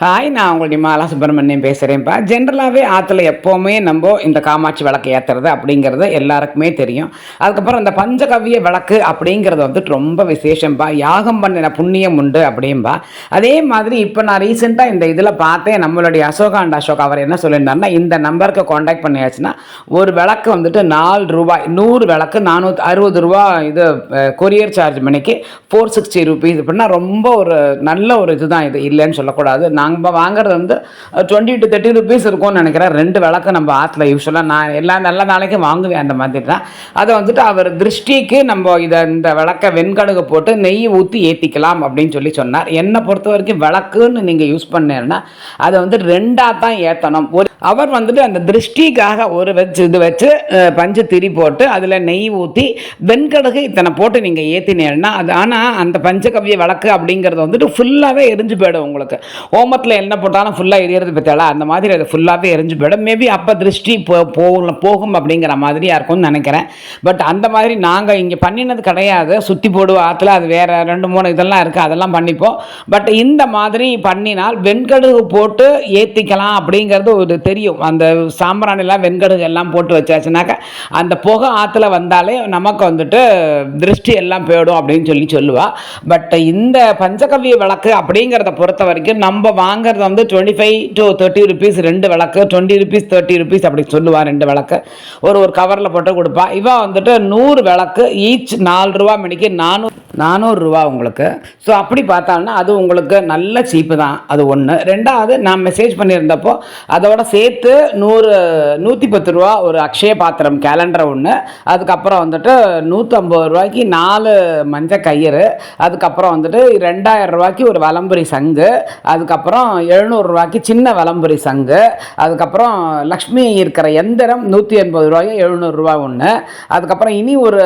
Hi நான் உங்களுடைய மாலா சுப்பிரமணியம் பேசுகிறேன்ப்பா ஜென்ரலாகவே ஆற்றுல எப்போவுமே நம்ம இந்த காமாட்சி விளக்கு ஏற்றுறது அப்படிங்கிறது எல்லாருக்குமே தெரியும். அதுக்கப்புறம் இந்த பஞ்சகவ்ய விளக்கு அப்படிங்கிறது வந்துட்டு ரொம்ப விசேஷம்ப்பா யாகம் பண்ணின புண்ணியம் உண்டு அப்படின்பா அதே மாதிரி இப்போ நான் ரீசெண்டாக இந்த இதில் பார்த்தேன் நம்மளுடைய அசோகாண்ட் அசோக் அவர் என்ன சொல்லியிருந்தாருன்னா இந்த நம்பருக்கு காண்டாக்ட் பண்ணியாச்சுன்னா ஒரு விளக்கு வந்துட்டு நாலு ரூபாய் நூறு விளக்கு நானூற்றி அறுபது ரூபா இது கொரியர் சார்ஜ் மணிக்கு ஃபோர் சிக்ஸ்டி ருபீஸ் அப்படின்னா ரொம்ப ஒரு நல்ல ஒரு இதுதான் இது. இல்லைன்னு சொல்லக்கூடாது. நான் நாங்கள் வாங்குறது வந்து டுவெண்ட்டி டு தேர்ட்டி ருபீஸ் இருக்கும்னு நினைக்கிறேன். ரெண்டு விளக்கு நம்ம ஆற்றுல யூஸ்வலாக நான் எல்லா நல்ல நாளைக்கும் வாங்குவேன் அந்த மாதிரி தான். அதை வந்துட்டு அவர் திருஷ்டிக்கு நம்ம இதை இந்த விளக்கை வெண்கடுகு போட்டு நெய் ஊற்றி ஏற்றிக்கலாம் அப்படின்னு சொல்லி சொன்னார். என்னை பொறுத்த வரைக்கும் விளக்குன்னு நீங்கள் யூஸ் பண்ணேன்னா அதை வந்து ரெண்டாக தான் ஏற்றணும் ஒரு அவர் வந்துட்டு அந்த திருஷ்டிக்காக ஒரு வச்சு இது வச்சு பஞ்சு திரி போட்டு அதில் நெய் ஊற்றி வெண்கடுகு இத்தனை போட்டு நீங்கள் ஏற்றினீங்கன்னா அது ஆனால் அந்த பஞ்சகவிய விளக்கு அப்படிங்கிறது வந்துட்டு ஃபுல்லாகவே எரிஞ்சு போயிடும் உங்களுக்கு. ஓமத்தில் என்ன போட்டாலும் ஃபுல்லாக எரியறது பற்றியால அந்த மாதிரி அது ஃபுல்லாகவே எரிஞ்சு போயிடும். மேபி அப்போ திருஷ்டி போ போகும் போகும் அப்படிங்கிற மாதிரியாக இருக்கும்னு நினைக்கிறேன். பட் அந்த மாதிரி நாங்கள் இங்கே பண்ணினது கிடையாது. சுற்றி போடுவோம் ஆற்றுல அது வேறு ரெண்டு மூணு இதெல்லாம் இருக்குது அதெல்லாம் பண்ணிப்போம். பட் இந்த மாதிரி பண்ணினால் வெண்கடுகு போட்டு ஏற்றிக்கலாம் அப்படிங்கிறது ஒரு தெரியும். அந்த சாம்பிராணிலாம் வெண்கடுகு எல்லாம் போட்டு வச்சாச்சுனாக்கா அந்த புகை ஆற்றுல வந்தாலே நமக்கு வந்துட்டு திருஷ்டி எல்லாம் போயிடும் அப்படின்னு சொல்லி சொல்லுவாள் பட் இந்த பஞ்சகவ்ய விளக்கு அப்படிங்கிறத பொறுத்த வரைக்கும் நம்ம வாங்குறது வந்து twenty five to thirty rupees ரெண்டு விளக்கு டுவெண்ட்டி ருபீஸ் தேர்ட்டி ருபீஸ் அப்படி சொல்லுவாள் ரெண்டு விளக்கு. ஒரு ஒரு கவரில் போட்டு கொடுப்பா. இவன் வந்துட்டு நூறு விளக்கு ஈச் நாலு ரூபா மணிக்கு நானூறு நானூறுரூவா உங்களுக்கு. ஸோ அப்படி பார்த்தாங்கன்னா அது உங்களுக்கு நல்ல சீப்பு தான். அது ஒன்று ரெண்டாவது நான் மெசேஜ் பண்ணியிருந்தப்போ அதோட சேர்த்து நூறு நூற்றி பத்து ரூபா ஒரு அக்ஷய பாத்திரம் கேலண்டர் ஒன்று அதுக்கப்புறம் வந்துட்டு நூற்றம்பது ரூபாய்க்கு நாலு மஞ்சள் கயிறு. அதுக்கப்புறம் வந்துட்டு ரெண்டாயிரம் ரூபாய்க்கு ஒரு வலம்புரி சங்கு. அதுக்கப்புறம் எழுநூறுரூவாய்க்கு சின்ன வலம்புரி சங்கு. அதுக்கப்புறம் லக்ஷ்மி இருக்கிற எந்திரம் நூற்றி எண்பது ரூபாயும் எழுநூறுரூவா ஒன்று அதுக்கப்புறம் இனி ஒரு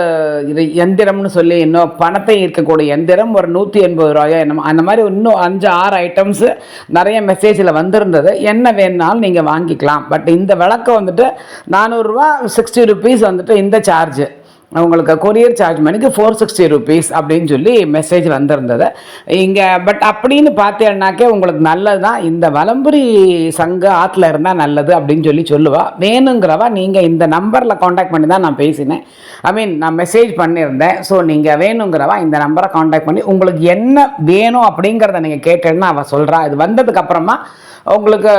இது எந்திரம்னு சொல்லி இன்னும் பணத்தை இருக்கக்கூடிய எந்திரம் ஒரு நூற்றி எண்பது ரூபாயோ என்ன அந்த மாதிரி இன்னும் அஞ்சு ஆறு ஐட்டம்ஸு நிறைய மெசேஜில் வந்திருந்தது. என்ன வேணுனாலும் நீங்கள் வாங்கிக்கலாம். பட் இந்த விளக்கம் வந்துட்டு நானூறுரூவா சிக்ஸ்டி ருபீஸ் வந்துட்டு இந்த சார்ஜு உங்களுக்கு கொரியர் சார்ஜ் மணிக்கு ஃபோர் சிக்ஸ்டி ருபீஸ் அப்படின்னு சொல்லி மெசேஜ் வந்திருந்தது. இங்கே பட் அப்படின்னு பார்த்தேன்னாக்கே உங்களுக்கு நல்லது தான் இந்த வலம்புரி சங்க ஆற்றுல இருந்தால் நல்லது அப்படின்னு சொல்லி சொல்லுவா. வேணுங்கிறவா நீங்கள் இந்த நம்பரில் காண்டாக்ட் பண்ணி தான் நான் பேசினேன். ஐ மீன் நான் மெசேஜ் பண்ணியிருந்தேன். ஸோ நீங்கள் வேணுங்கிறவா இந்த நம்பரை காண்டாக்ட் பண்ணி உங்களுக்கு என்ன வேணும் அப்படிங்கிறத நீங்கள் கேட்டேன்னா அவள் சொல்கிறா இது வந்ததுக்கப்புறமா உங்களுக்கு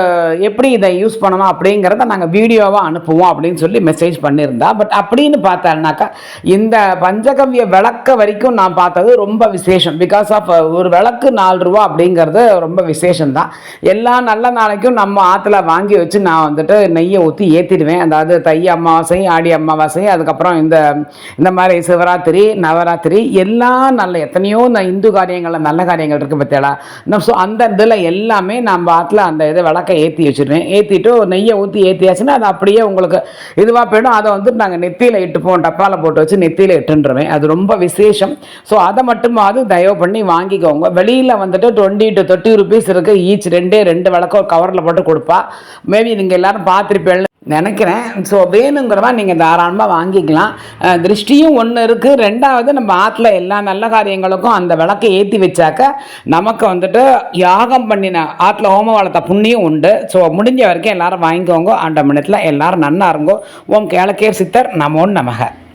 எப்படி இதை யூஸ் பண்ணணும் அப்படிங்கிறத நாங்கள் வீடியோவாக அனுப்புவோம் அப்படின்னு சொல்லி மெசேஜ் பண்ணியிருந்தா. பட் அப்படின்னு பார்த்தாருனாக்கா இந்த பஞ்சகவ்ய விளக்க வரைக்கும் நான் பார்த்தது ரொம்ப விசேஷம். பிகாஸ் ஆஃப் ஒரு விளக்கு நாலு ரூபா அப்படிங்கிறது ரொம்ப விசேஷம் தான் எல்லா நல்ல நாளைக்கும் நம்ம ஆற்றுல வாங்கி வச்சு நான் வந்துட்டு நெய்யை ஊற்றி ஏற்றிடுவேன் அதாவது தை அமாவாசை ஆடி அமாவாசை அதுக்கப்புறம் இந்த இந்த மாதிரி சிவராத்திரி நவராத்திரி எல்லா நல்ல எத்தனையோ இந்த இந்து காரியங்களில் நல்ல காரியங்கள் இருக்குது பத்தியாளா ஸோ அந்த இதில் எல்லாமே நம்ம ஆற்றுல அந்த இதை விளக்க ஏற்றி வச்சுருவேன். ஏற்றிட்டு நெய்யை ஊற்றி ஏற்றியாச்சுன்னா அது அப்படியே உங்களுக்கு இதுவாக போயிடும். அதை வந்துட்டு நாங்கள் நெத்தியில் இட்டுப்போம் டப்பாவில் போட்டு வச்சு நெத்தியில் இட்டுன்றவேன். அது ரொம்ப விசேஷம். ஸோ அதை மட்டுமாவது தயவு பண்ணி வாங்கிக்கோங்க. வெளியில் வந்துட்டு டுவெண்ட்டி டு தேர்ட்டி ருபீஸ் இருக்குது ஈச் ரெண்டே ரெண்டு விளக்கம் ஒரு கவரில் போட்டு கொடுப்பா. மேபி நீங்கள் எல்லாரும் பார்த்துருப்பேன் நினைக்கிறேன். ஸோ வேணுங்கிறவா நீங்கள் தாராளமாக வாங்கிக்கலாம். திருஷ்டியும் ஒன்று இருக்குது ரெண்டாவது நம்ம ஆற்றுல எல்லா நல்ல காரியங்களுக்கும் அந்த விளக்கை ஏற்றி வச்சாக்க நமக்கு வந்துட்டு யாகம் பண்ணின ஆற்றுல ஹோம வளர்த்த புண்ணியம் உண்டு. ஸோ முடிஞ்ச வரைக்கும் எல்லாரும் வாங்கிக்கோங்க. ஆண்ட மணத்தில் எல்லோரும் நன்னா இருங்கோ ஓம் கேளக்கேர் சித்தர். நமோன் நமக.